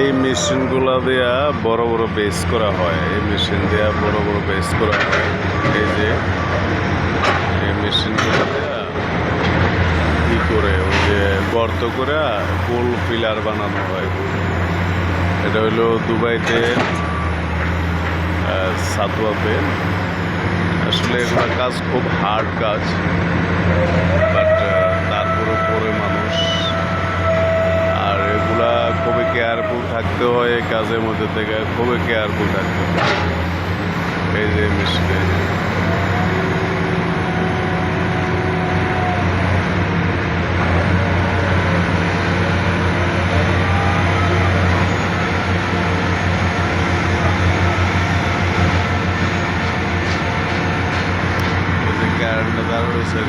এই মেশিনগুলো দেয়া বড় বড় বেস করা হয়। এই মেশিন দেয়া বড় বড় বেস করা হয়। এই যে, এই মেশিনগুলো দেয়া কি করে? ওই যে গর্ত করে গোল পিলার বানানো হয়। এটা হলো দুবাইতে সাতুয়াতে। আসলে এগুলো কাজ খুব হার্ড কাজ। বাট কেয়ারফুল থাকতে হয় এই কাজের মধ্যে থেকে, খুবই কেয়ারফুল থাকতে হয়। এই যে মিষ্টি। কারেন্টটা দাঁড় রয়েছে